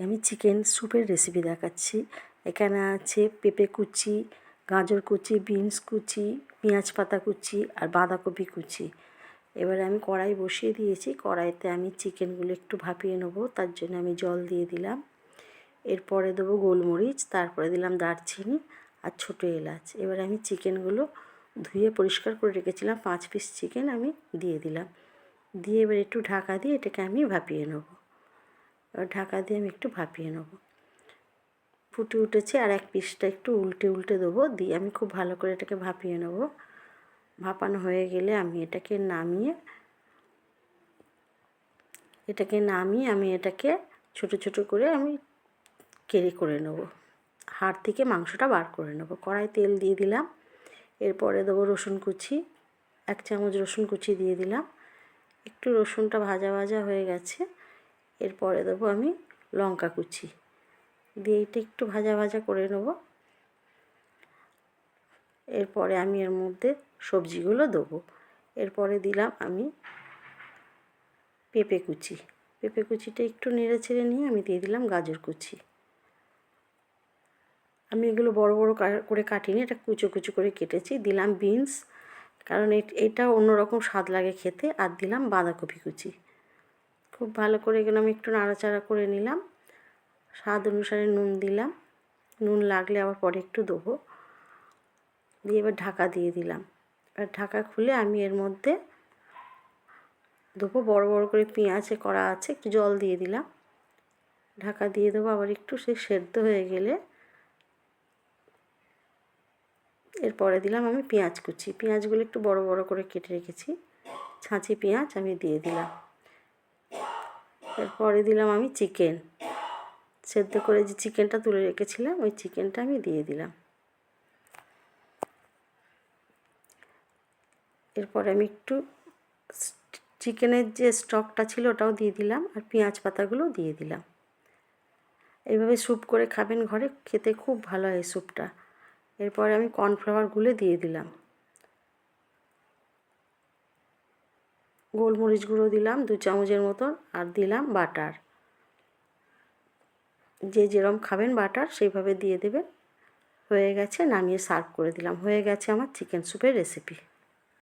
আমি চিকেন স্যুপের রেসিপি দেখাচ্ছি। এখানে আছে পেঁপে কুচি, গাজর কুচি বিনস কুচি, পেঁয়াজ পাতা কুচি আর বাঁধাকপি কুচি। এবারে আমি কড়াই বসিয়ে দিয়েছি। কড়াইতে আমি চিকেনগুলো একটু ভাপিয়ে নেব, তার জন্য আমি জল দিয়ে দিলাম। এরপরে দেবো গোলমরিচ, তারপরে দিলাম দারচিনি আর ছোটো এলাচ। এবারে আমি চিকেনগুলো ধুয়ে পরিষ্কার করে রেখেছিলাম, পাঁচ পিস চিকেন আমি দিয়ে দিলাম। দিয়ে এবার একটু ঢাকা দিয়ে এটাকে আমি ভাপিয়ে নেব। ঢাকা দিয়ে আমি একটু ভাপিয়ে নেব। ফুটে উঠেছে আর এক পিসটা একটু উল্টে উল্টে দেবো, দিয়ে আমি খুব ভালো করে এটাকে ভাপিয়ে নেব। ভাপানো হয়ে গেলে আমি এটাকে নামিয়ে এটাকে নামিয়ে আমি এটাকে ছোট ছোট করে আমি কেড়ে করে নেব। হাড় থেকে মাংসটা বার করে নেব। কড়াই তেল দিয়ে দিলাম, এরপরে দেবো রসুন কুচি, এক চামচ রসুন কুচি দিয়ে দিলাম। একটু রসুনটা ভাজা ভাজা হয়ে গেছে এরপরে দেবো আমি লঙ্কা কুচি। দিয়ে এটা একটু ভাজা ভাজা করে নেব। এরপরে আমি এর মধ্যে সবজিগুলো দেবো। এরপরে দিলাম আমি পেঁপে কুচি। পেঁপে কুচিটা একটু নেড়ে ছেড়ে নিয়ে আমি দিয়ে দিলাম গাজর কুচি। আমি এগুলো বড় বড় করে কাটিনি, এটা কুচো কুচো করে কেটেছি। দিলাম বিনস, কারণ এটা অন্যরকম স্বাদ লাগে খেতে। আর দিলাম বাঁধাকপি কুচি। খুব ভালো করে এখানে আমি একটু নাড়াচাড়া করে নিলাম। স্বাদ অনুসারে নুন দিলাম। নুন লাগলে আবার পরে একটু দেবো। দিয়ে এবার ঢাকা দিয়ে দিলাম। আর ঢাকা খুলে আমি এর মধ্যে দেবো বড় বড় করে পেঁয়াজে করা আছে, একটু জল দিয়ে দিলাম। ঢাকা দিয়ে দেবো আবার একটু সে সেদ্ধ হয়ে গেলে। এরপরে দিলাম আমি পেঁয়াজ কুচি। পেঁয়াজগুলো একটু বড় বড় করে কেটে রেখেছি। ছাঁচি পেঁয়াজ আমি দিয়ে দিলাম। এরপরে দিলাম আমি চিকেন। সেদ্ধ করে যে চিকেনটা তুলে রেখেছিলাম, ওই চিকেনটা আমি দিয়ে দিলাম। এরপরে আমি একটু চিকেনের যে স্টকটা ছিল ওটাও দিয়ে দিলাম আর পেঁয়াজ পাতাগুলো দিয়ে দিলাম। এইভাবে স্যুপ করে খাবেন ঘরে, খেতে খুব ভালো হয় স্যুপটা। এরপরে আমি কর্নফ্লাওয়ার গুলে দিয়ে দিলাম। গোলমরিচ গুঁড়ো দিলাম দু চামচের মতন আর দিলাম বাটার। যে যেরম খাবেন বাটার, সেইভাবে দিয়ে দেবেন। হয়ে গেছে, নামিয়ে সার্ভ করে দিলাম। হয়ে গেছে আমার চিকেন স্যুপের রেসিপি।